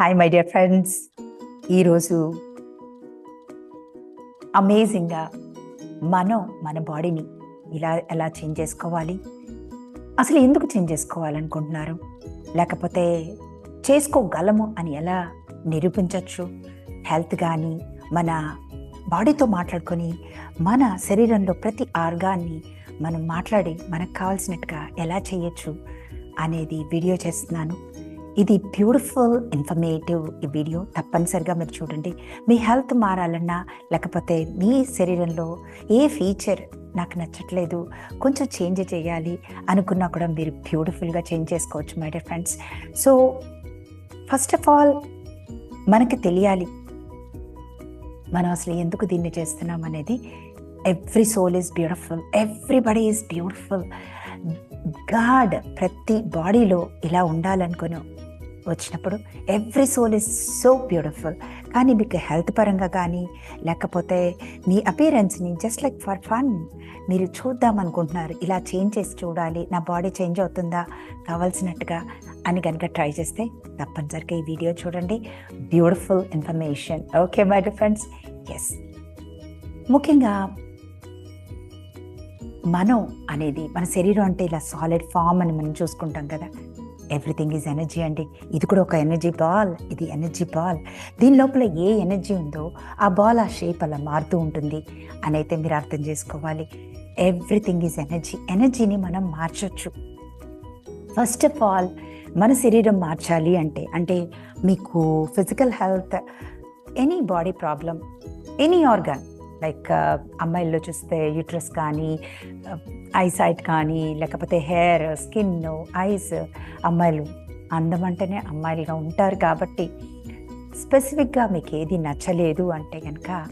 Hi my dear friends ఈరోజు అమేజింగ్గా మనం మన బాడీని ఇలా ఎలా చేంజ్ చేసుకోవాలి? అసలు ఎందుకు చేంజ్ చేసుకోవాలనుకుంటున్నారు? లేకపోతే చేసుకోగలము అని ఎలా నిరూపించవచ్చు హెల్త్ కానీ మన బాడీతో మాట్లాడుకొని మన శరీరంలో ప్రతి ఆర్గాన్ని మనం మాట్లాడి మనకు కావాల్సినట్టుగా ఎలా చేయొచ్చు అనేది వీడియో చేస్తున్నాను. ఇది బ్యూటిఫుల్ ఇన్ఫర్మేటివ్ ఈ వీడియో తప్పనిసరిగా మీరు చూడండి. మీ హెల్త్ మారాలన్నా లేకపోతే మీ శరీరంలో ఏ ఫీచర్ నాకు నచ్చట్లేదు కొంచెం చేంజ్ చేయాలి అనుకున్నా కూడా మీరు బ్యూటిఫుల్గా చేంజ్ చేసుకోవచ్చు my dear friends so first of all మనకి తెలియాలి మనం అసలు ఎందుకు దీన్ని చేస్తున్నాం అనేది. Every soul is beautiful everybody is beautiful God ప్రతి బాడీలో ఇలా ఉండాలనుకుని వచ్చినప్పుడు every soul is so beautiful. కానీ మీకు హెల్త్ పరంగా కానీ లేకపోతే మీ అపీరెన్స్ని జస్ట్ లైక్ ఫర్ ఫన్ మీరు చూద్దాం అనుకుంటున్నారు. ఇలా చేంజ్ చేసి చూడాలి నా బాడీ చేంజ్ అవుతుందా కావాల్సినట్టుగా అని కనుక ట్రై చేస్తే తప్పనిసరిగా ఈ వీడియో చూడండి. Beautiful information. Okay my friends. Yes ముఖ్యంగా మనం అనేది మన శరీరం అంటే ఇలా సాలిడ్ ఫామ్ అని మనం చూసుకుంటాం కదా. ఎవ్రీథింగ్ ఈజ్ ఎనర్జీ అండి. ఇది కూడా ఒక ఎనర్జీ బాల్ ఇది ఎనర్జీ బాల్ దీని లోపల ఏ ఎనర్జీ ఉందో ఆ బాల్ ఆ షేప్ అలా మారుతూ ఉంటుంది అని అయితే మీరు అర్థం చేసుకోవాలి. ఎవ్రీథింగ్ ఈజ్ ఎనర్జీ ఎనర్జీని మనం మార్చొచ్చు. ఫస్ట్ ఆఫ్ ఆల్ మన శరీరం మార్చాలి అంటే అంటే మీకు physical health any body problem any organ like అమ్మాయిల్లో చూస్తే యూట్రస్ కానీ ఐసైట్ కానీ లేకపోతే హెయిర్ స్కిన్ ఐస్ అమ్మాయిలు అందం అంటేనే అమ్మాయిలుగా ఉంటారు కాబట్టి స్పెసిఫిక్గా మీకు ఏది నచ్చలేదు అంటే కనుక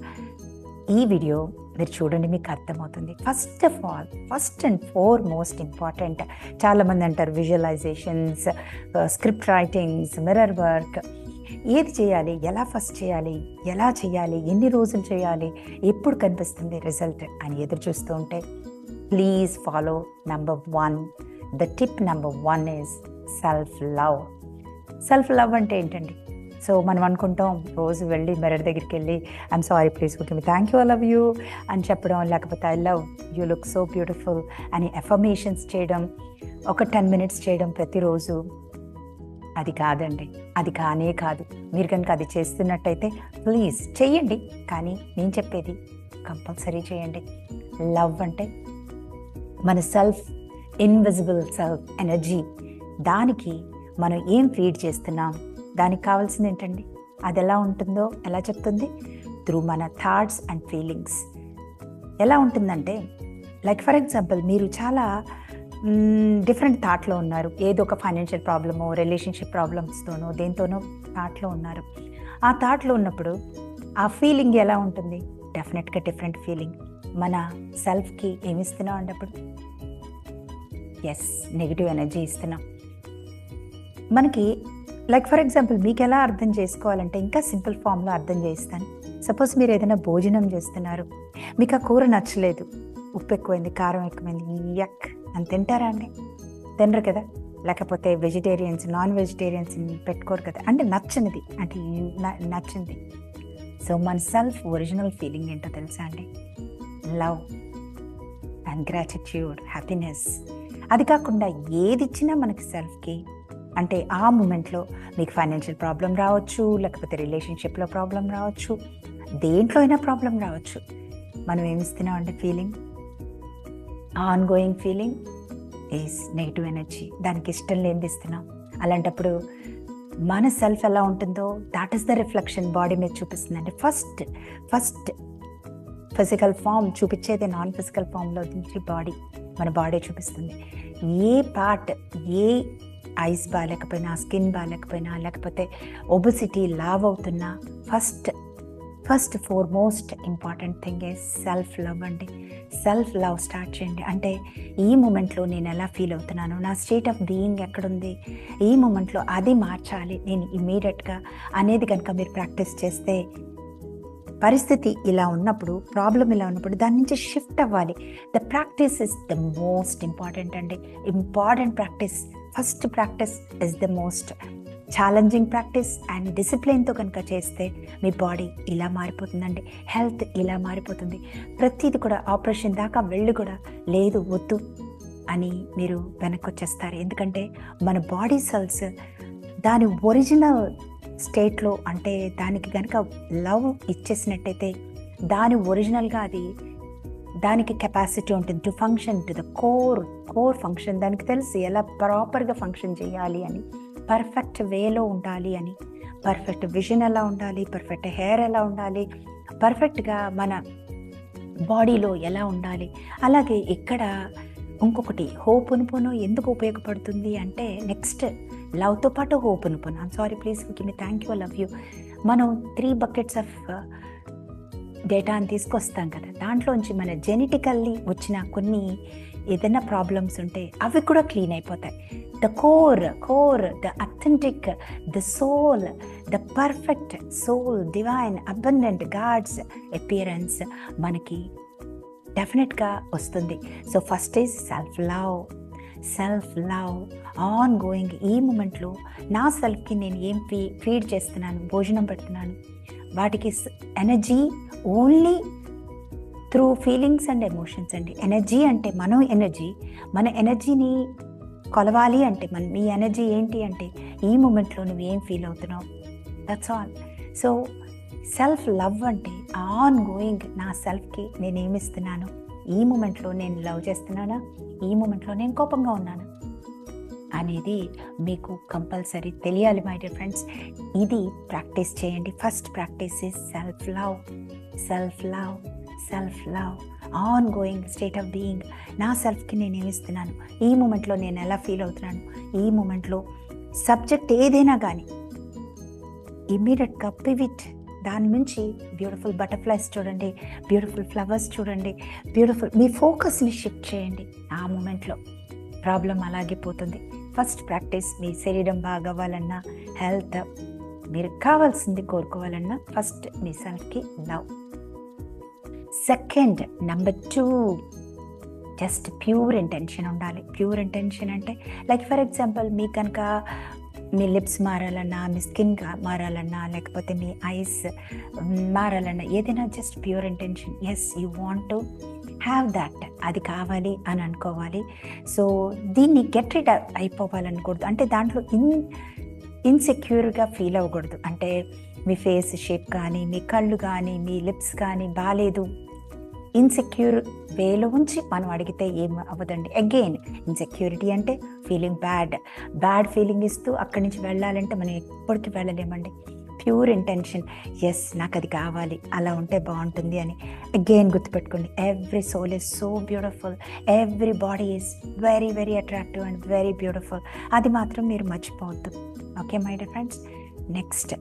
ఈ వీడియో మీరు చూడండి మీకు అర్థమవుతుంది. First of all first and foremost important చాలామంది అంటారు visualizations script writings mirror work ఏది చేయాలి? ఎలా ఫస్ట్ చేయాలి? ఎలా చేయాలి? ఎన్ని రోజులు చేయాలి? ఎప్పుడు కనిపిస్తుంది రిజల్ట్ అని ఎదురు చూస్తూ ఉంటే please follow number one the tip number one is self love self love అంటే ఏంటండి? సో మనం అనుకుంటాం రోజు వెళ్ళి మిర్రర్ దగ్గరికి వెళ్ళి I'm sorry please good me thank you I love you అని చెప్పడం లేకపోతే I love you look so beautiful అని ఎఫర్మేషన్స్ చేయడం ఒక టెన్ మినిట్స్ చేయడం ప్రతిరోజు. అది కాదండి. అది కానే కాదు. మీరు కనుక అది చేస్తున్నట్టయితే ప్లీజ్ చెయ్యండి. కానీ నేను చెప్పేది కంపల్సరీ చేయండి. లవ్ అంటే మన సెల్ఫ్ ఇన్విజిబుల్ సెల్ఫ్ ఎనర్జీ. దానికి మనం ఏం ఫీడ్ చేస్తున్నాం? దానికి కావాల్సింది ఏంటండి? అది ఎలా ఉంటుందో ఎలా చెప్తుంది? త్రూ మన థాట్స్ అండ్ ఫీలింగ్స్. ఎలా ఉంటుందంటే లైక్ ఫర్ ఎగ్జాంపుల్ మీరు చాలా డిఫరెంట్ థాట్లో ఉన్నారు. ఏదో ఒక ఫైనాన్షియల్ ప్రాబ్లమో రిలేషన్షిప్ ప్రాబ్లమ్స్తోనో దేంతోనో థాట్లో ఉన్నారు. ఆ థాట్లో ఉన్నప్పుడు ఆ ఫీలింగ్ ఎలా ఉంటుంది? డెఫినెట్గా డిఫరెంట్ ఫీలింగ్ మన సెల్ఫ్కి ఏమి ఇస్తున్నాం అన్నప్పుడు? ఎస్ నెగిటివ్ ఎనర్జీ ఇస్తున్నాం. మనకి లైక్ ఫర్ ఎగ్జాంపుల్ మీకు ఎలా అర్థం చేసుకోవాలంటే ఇంకా సింపుల్ ఫామ్లో అర్థం చేస్తాను సపోజ్ మీరు ఏదైనా భోజనం చేస్తున్నారు. మీకు ఆ కూర నచ్చలేదు. ఉప్పు ఎక్కువైంది కారం ఎక్కువైంది యక్ అని తింటారా అండి? తినరు కదా. లేకపోతే వెజిటేరియన్స్ నాన్ వెజిటేరియన్స్ పెట్టుకోరు కదా. అంటే నచ్చినది. అంటే నచ్చింది సో మన సెల్ఫ్ ఒరిజినల్ ఫీలింగ్ ఏంటో తెలుసా అండి? లవ్ అండ్ గ్రాటిట్యూడ్ హ్యాపీనెస్ అది కాకుండా ఏది ఇచ్చినా మనకి సెల్ఫ్కి అంటే ఆ మూమెంట్లో మీకు ఫైనాన్షియల్ ప్రాబ్లం రావచ్చు లేకపోతే రిలేషన్షిప్లో ప్రాబ్లం రావచ్చు దేంట్లో అయినా ప్రాబ్లం రావచ్చు. మనం ఏమిస్తున్నాం అంటే feeling ongoing feeling is negative energy దానికి ఇష్టం లేనిది ఇస్తున్నాం అలాంటప్పుడు మన సెల్ఫ్ ఎలా ఉంటుందో that is the reflection body మీద చూపిస్తుందండి. ఫస్ట్ ఫస్ట్ ఫిజికల్ ఫామ్ చూపించేది నాన్ ఫిజికల్ ఫామ్లో నుంచి బాడీ మన బాడీ చూపిస్తుంది. ఏ పార్ట్ ఏ ఐస్ బాగాలేకపోయినా స్కిన్ బాగాలేకపోయినా లేకపోతే ఒబిసిటీ లావ్ అవుతున్నా first first foremost important thing ఏ సెల్ఫ్ లవ్ అండి. సెల్ఫ్ లవ్ స్టార్ట్ చేయండి. అంటే ఈ మూమెంట్లో నేను ఎలా ఫీల్ అవుతున్నాను నా స్టేట్ ఆఫ్ బీయింగ్ ఎక్కడుంది ఈ మూమెంట్లో అది మార్చాలి. నేను ఇమీడియట్గా అనేది కనుక మీరు ప్రాక్టీస్ చేస్తే పరిస్థితి ఇలా ఉన్నప్పుడు ప్రాబ్లం ఇలా ఉన్నప్పుడు దాని నుంచి షిఫ్ట్ అవ్వాలి. The practice is the most important అండి. Important practice first practice is the most challenging practice and డిసిప్లిన్తో కనుక చేస్తే మీ బాడీ ఇలా మారిపోతుందండి. హెల్త్ ఇలా మారిపోతుంది. ప్రతిది కూడా ఆపరేషన్ దాకా వెళ్ళి కూడా లేదు వద్దు అని మీరు వెనక్కి వచ్చేస్తారు ఎందుకంటే మన బాడీ సెల్స్ దాని ఒరిజినల్ స్టేట్లో అంటే దానికి కనుక లవ్ ఇచ్చేసినట్టయితే దాని ఒరిజినల్గా అది దానికి కెపాసిటీ ఉంటుంది. To function to the core core function దానికి తెలిసి ఎలా ప్రాపర్గా ఫంక్షన్ చేయాలి అని. పర్ఫెక్ట్ వేలో ఉండాలి అని. పర్ఫెక్ట్ విజన్ ఎలా ఉండాలి? పర్ఫెక్ట్ హెయిర్ ఎలా ఉండాలి? పర్ఫెక్ట్గా మన బాడీలో ఎలా ఉండాలి? అలాగే ఇక్కడ ఇంకొకటి హోప్ ఉనుపును ఎందుకు ఉపయోగపడుతుంది అంటే నెక్స్ట్ లవ్తో పాటు hope ఉనుపును I'm sorry please give me thank you love you మనం త్రీ బకెట్స్ ఆఫ్ డేటాని తీసుకొస్తాం కదా. దాంట్లోంచి మన జెనెటికల్లీ వచ్చిన కొన్ని ఏదైనా ప్రాబ్లమ్స్ ఉంటే అవి కూడా క్లీన్ అయిపోతాయి. The core core the authentic the soul the perfect soul divine abundant God's appearance మనకి డెఫినెట్గా వస్తుంది. So first is self love self love on going ఈ మూమెంట్లో నా సెల్ఫ్కి నేను ఏం ఫీ ఫీడ్ చేస్తున్నాను? భోజనం పెడుతున్నాను? వాటికి energy only through feelings and emotions అండి. ఎనర్జీ అంటే మనం ఎనర్జీ మన ఎనర్జీని కొలవాలి అంటే మన మీ ఎనర్జీ ఏంటి అంటే ఈ మూమెంట్లో నువ్వు ఏం ఫీల్ అవుతున్నావు? That's all so self love అంటే ఆన్ గోయింగ్ నా సెల్ఫ్కి నేను ఏమిస్తున్నాను ఈ మూమెంట్లో నేను లవ్ చేస్తున్నానా? ఈ మూమెంట్లో నేను కోపంగా ఉన్నాను? అనేది మీకు కంపల్సరీ తెలియాలి మై డియర్ ఫ్రెండ్స్ ఇది ప్రాక్టీస్ చేయండి. First practice is self love self love self love on going state of being నా సెల్ఫ్కి నేను ఏమిస్తున్నాను ఈ మూమెంట్లో నేను ఎలా ఫీల్ అవుతున్నాను? ఈ మూమెంట్లో సబ్జెక్ట్ ఏదైనా కానీ ఇమ్మీడియట్గా పివిట్ దాని నుంచి బ్యూటిఫుల్ బటర్ఫ్లైస్ చూడండి బ్యూటిఫుల్ ఫ్లవర్స్ చూడండి బ్యూటిఫుల్ మీ ఫోకస్ని షిఫ్ట్ చేయండి. ఆ మూమెంట్లో ప్రాబ్లం అలాగే పోతుంది. ఫస్ట్ ప్రాక్టీస్ మీ శరీరం బాగవ్వాలన్నా హెల్త్ మీరు కావాల్సింది కోరుకోవాలన్నా ఫస్ట్ మీ సెల్ఫ్కి love second number two. Just pure intention ఉండాలి. ప్యూర్ ఇంటెన్షన్ అంటే లైక్ ఫర్ ఎగ్జాంపుల్ మీ కనుక మీ లిప్స్ మారాలన్నా మీ స్కిన్ మారాలన్నా లేకపోతే మీ ఐస్ మారాలన్నా ఏదైనా just pure intention. Yes you want to have that అది కావాలి అని అనుకోవాలి. సో దీన్ని గెట్ రిడ్ అయిపోవాలనకూడదు. అంటే దాంట్లో ఇన్ ఇన్సెక్యూర్గా ఫీల్ అవ్వకూడదు. అంటే మీ ఫేస్ షేప్ కానీ మీ కళ్ళు కానీ మీ లిప్స్ కానీ బాగాలేదు ఇన్సెక్యూర్ వేలో ఉంచి మనం అడిగితే ఏం అవ్వదండి. అగైన్ ఇన్సెక్యూరిటీ అంటే ఫీలింగ్ బ్యాడ్ బ్యాడ్ ఫీలింగ్ ఇస్తూ అక్కడి నుంచి వెళ్ళాలంటే మనం ఎప్పటికీ వెళ్ళలేమండి. ప్యూర్ ఇంటెన్షన్ ఎస్ నాకు అది కావాలి అలా ఉంటే బాగుంటుంది అని. అగైన్ గుర్తుపెట్టుకోండి every soul is so beautiful every body is very very attractive and very beautiful అది మాత్రం మీరు మర్చిపోవద్దు. Okay my dear friends next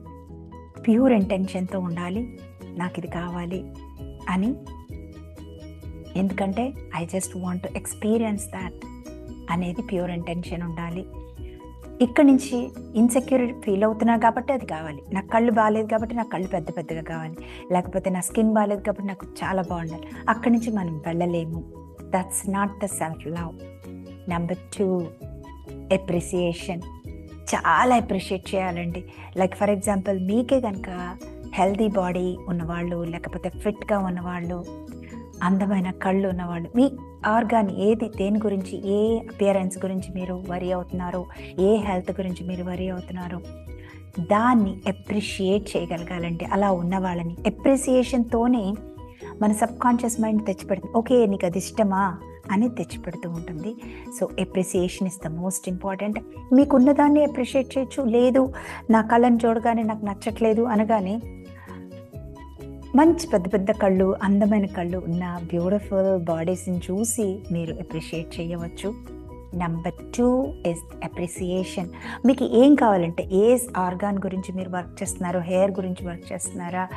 pure ఇంటెన్షన్తో ఉండాలి నాకు ఇది కావాలి అని ఎందుకంటే I just want to experience that అనేది ప్యూర్ ఇంటెన్షన్ ఉండాలి. ఇక్కడి నుంచి ఇన్సెక్యూరిటీ ఫీల్ అవుతున్నా కాబట్టి అది కావాలి. నా కళ్ళు బాగాలేదు కాబట్టి నా కళ్ళు పెద్ద పెద్దగా కావాలి. లేకపోతే నా స్కిన్ బాగాలేదు కాబట్టి నాకు చాలా బాగుండాలి. అక్కడి నుంచి మనం వెళ్ళలేము. That's not the self love number two appreciation చాలా ఎప్రిషియేట్ చేయాలండి. లైక్ ఫర్ ఎగ్జాంపుల్ మీకే కనుక హెల్దీ బాడీ ఉన్నవాళ్ళు లేకపోతే ఫిట్గా ఉన్నవాళ్ళు అందమైన కళ్ళు ఉన్నవాళ్ళు. మీ ఆర్గాన్ ఏది దేని గురించి ఏ అపియరెన్స్ గురించి మీరు వరి అవుతున్నారో ఏ హెల్త్ గురించి మీరు వరి అవుతున్నారో దాన్ని ఎప్రిషియేట్ చేయగలగాలండి. అలా ఉన్న వాళ్ళని ఎప్రిసియేషన్తోనే మన సబ్ కాన్షియస్ మైండ్ తెచ్చిపెడుతుంది. ఓకే నీకు అది ఇష్టమా అని తెచ్చిపెడుతూ ఉంటుంది. So appreciation is the most important. మీకున్న దాన్ని అప్రిషియేట్ చేయొచ్చు. లేదు నా కళ్ళని చూడగానే నాకు నచ్చట్లేదు అనగానే మంచి పెద్ద పెద్ద కళ్ళు అందమైన కళ్ళు ఉన్న బ్యూటిఫుల్ బాడీస్ని చూసి మీరు అప్రిషియేట్ చేయవచ్చు. నెంబర్ టూ ఇస్ అప్రిసియేషన్ మీకు ఏం కావాలంటే ఏ ఆర్గాన్ గురించి మీరు వర్క్ చేస్తున్నారో హెయిర్ గురించి వర్క్ చేస్తున్నారా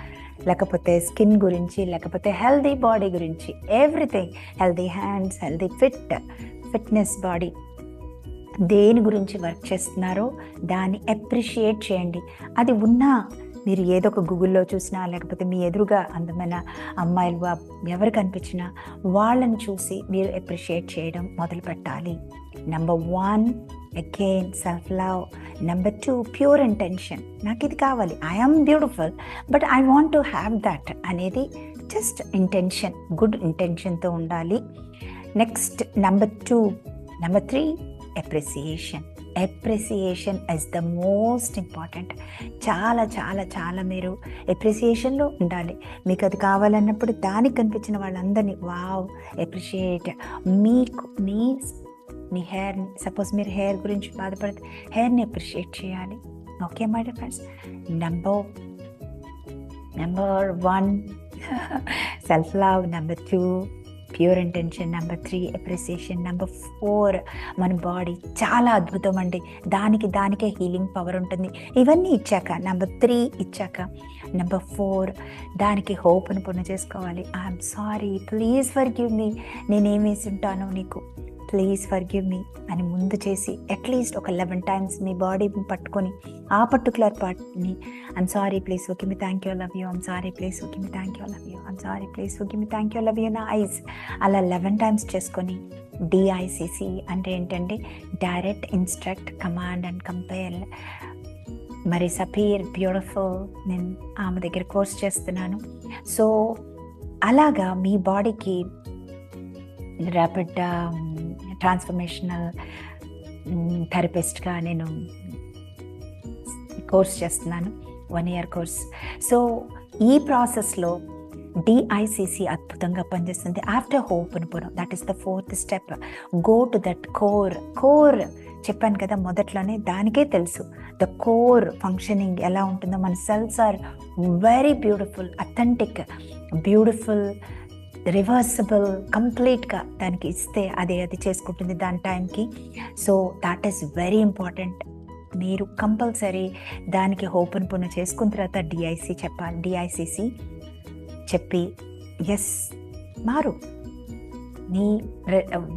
లేకపోతే స్కిన్ గురించి లేకపోతే హెల్దీ బాడీ గురించి everything healthy hands healthy fit fitness body దేని గురించి వర్క్ చేస్తున్నారో దాన్ని అప్రిషియేట్ చేయండి. అది ఉన్నా మీరు ఏదో ఒక గూగుల్లో చూసినా లేకపోతే మీ ఎదురుగా అందమైన అమ్మాయిలు ఎవరు కనిపించినా వాళ్ళని చూసి మీరు అప్రిషియేట్ చేయడం మొదలు పెట్టాలి. Number one again self love number two pure intention నాకు ఇది కావాలి. I'm beautiful but I want to have that అనేది జస్ట్ ఇంటెన్షన్ గుడ్ ఇంటెన్షన్తో ఉండాలి. Next number two number three appreciation appreciation is the most important చాలా చాలా చాలా మీరు ఎప్రిసియేషన్లో ఉండాలి. మీకు అది కావాలన్నప్పుడు దానికి కనిపించిన వాళ్ళందరినీ వావ్ ఎప్రిషియేట్ మీకు మీ మీ హెయిర్ని సపోజ్ మీరు హెయిర్ గురించి బాధపడితే హెయిర్ని అప్రిషియేట్ చేయాలి. Okay my dear friends number number one self love number two pure intention number three appreciation number four. మన బాడీ చాలా అద్భుతం అండి. దానికి దానికే హీలింగ్ పవర్ ఉంటుంది. ఇవన్నీ ఇచ్చాక నెంబర్ త్రీ ఇచ్చాక నెంబర్ ఫోర్ దానికి హోప్ను పొన్న చేసుకోవాలి. I'm sorry please forgive me నేనేమేసి ఉంటానో నీకు. ప్లీజ్ ఫర్ గివ్ మీ అని ముందు చేసి అట్లీస్ట్ ఒక లెవెన్ టైమ్స్ మీ బాడీని పట్టుకొని ఆ పర్టికులర్ పార్ట్ని I'm sorry please okay me thank you love you I'm sorry please okay me thank you love you I'm sorry please okay me thank you love you నా ice అలా eleven times చేసుకొని DICC అంటే ఏంటంటే direct instruct command and compare మరి సఫీర్ beautiful నేను ఆమె దగ్గర కోర్స్ చేస్తున్నాను. సో అలాగా మీ బాడీకి ర్యాపిడ్ ట్రాన్స్ఫర్మేషనల్ థెరపిస్ట్గా నేను కోర్స్ చేస్తున్నాను వన్ ఇయర్ కోర్స్. సో ఈ ప్రాసెస్లో డిఐసిసి అద్భుతంగా పనిచేస్తుంది. ఆఫ్టర్ హోప్ అనుకోవడం that is the fourth step go to that core core చెప్పాను కదా మొదట్లోనే దానికే తెలుసు. ద కోర్ ఫంక్షనింగ్ ఎలా ఉంటుందో. మన cells are very beautiful authentic beautiful reversible కంప్లీట్గా దానికి ఇస్తే అది అది చేసుకుంటుంది దాని టైంకి so that is very important మీరు కంపల్సరీ దానికి ఓపెన్ పున్న చేసుకున్న తర్వాత డిఐసి చెప్పాలి డిఐసిసి చెప్పి ఎస్ మారు నీ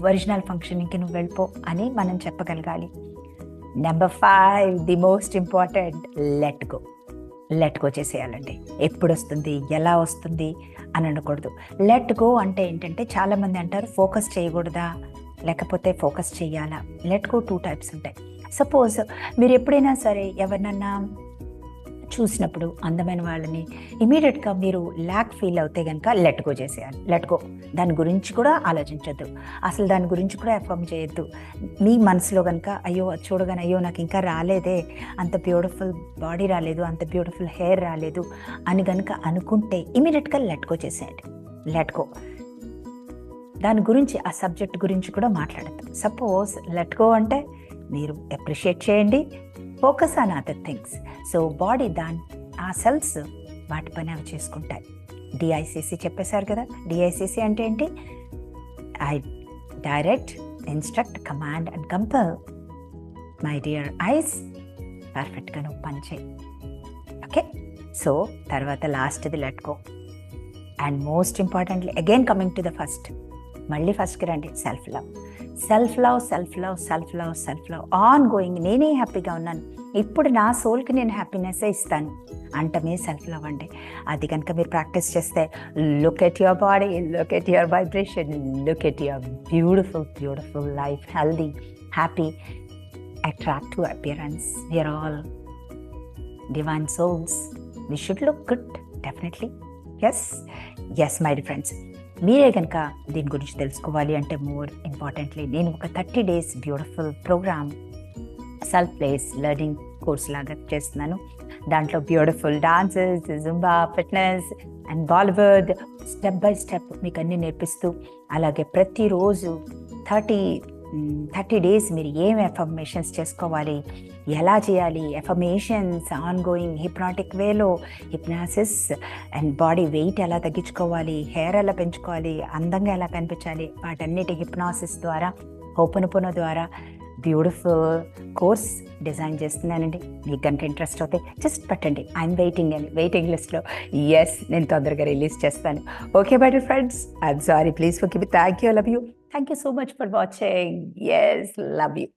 ఒరిజినల్ ఫంక్షన్కి నువ్వు వెళ్ళిపో అని మనం చెప్పగలగాలి number five the most important let go let go చేసేయాలండి ఎప్పుడు వస్తుంది ఎలా వస్తుంది అని అనకూడదు. లెట్ గో అంటే ఏంటంటే చాలామంది అంటారు ఫోకస్ చేయకూడదా? లేకపోతే ఫోకస్ చేయాలా లెట్ గో టూ టైప్స్ ఉంటాయి. సపోజ్ మీరు ఎప్పుడైనా సరే ఎవరినన్నా చూసినప్పుడు అందమైన వాళ్ళని ఇమీడియట్గా మీరు ల్యాక్ ఫీల్ అవుతే కనుక లెట్ గో చేసేయాలి. Let go. దాని గురించి కూడా ఆలోచించద్దు. అసలు దాని గురించి కూడా ఎఫర్మ్ చేయొద్దు. మీ మనసులో కనుక అయ్యో చూడగానే అయ్యో నాకు ఇంకా రాలేదే. అంత బ్యూటిఫుల్ బాడీ రాలేదు అంత బ్యూటిఫుల్ హెయిర్ రాలేదు అని కనుక అనుకుంటే ఇమీడియట్గా లెట్ గో చేసేయండి. Let go. దాని గురించి ఆ సబ్జెక్ట్ గురించి కూడా మాట్లాడద్దు. సపోజ్ లెట్ గో అంటే మీరు అప్రిషియేట్ చేయండి. Focus on other things. So body దాని ఆ సెల్స్ వాటి పని అవి చేసుకుంటాయి. డిఐసిసి చెప్పేశారు కదా. డిఐసిసి అంటే ఏంటి? I direct instruct command and compel my dear eyes పర్ఫెక్ట్గా నువ్వు పని చేయి. ఓకే సో తర్వాత లాస్ట్ది let go and most importantly again coming to the first మళ్ళీ ఫస్ట్కి రండి. Self love self love self love self love self love on going నేనే హ్యాపీగా ఉన్నాను. ఇప్పుడు నా సోల్కి నేను హ్యాపీనెస్ ఇస్తాను. అంటమే సెల్ఫ్ లవ్ అండి. అది కనుక మీరు ప్రాక్టీస్ చేస్తే look at your body look at your vibration look at your beautiful beautiful life healthy happy attractive appearance we are all divine souls we should look good definitely yes yes my friends మీరే కనుక దీని గురించి తెలుసుకోవాలి అంటే more importantly నేను ఒక thirty days beautiful program self place learning course లాగా చేస్తున్నాను. దాంట్లో beautiful dances Zumba fitness and Bollywood step by step మీకు అన్నీ నేర్పిస్తూ అలాగే ప్రతిరోజు థర్టీ థర్టీ డేస్ మీరు ఏం ఎఫర్మేషన్స్ చేసుకోవాలి? ఎలా చేయాలి? ఎఫర్మేషన్స్ ఆన్ గోయింగ్ హిప్నాటిక్ వేలో హిప్నాసిస్ అండ్ బాడీ వెయిట్ ఎలా తగ్గించుకోవాలి? హెయిర్ ఎలా పెంచుకోవాలి? అందంగా ఎలా కనిపించాలి? వాటన్నిటి హిప్నాసిస్ ద్వారా హోపనుపున ద్వారా బ్యూటిఫుల్ కోర్స్ డిజైన్ చేస్తున్నానండి. మీకు కనుక ఇంట్రెస్ట్ అవుతే జస్ట్ పెట్టండి. ఐఎమ్ వెయిటింగ్ అని వెయిటింగ్ లిస్ట్లో ఎస్ నేను తొందరగా రిలీజ్ చేస్తాను. Okay bye friends I'm sorry please okay thank you love you Thank you so much for watching. Yes, love you.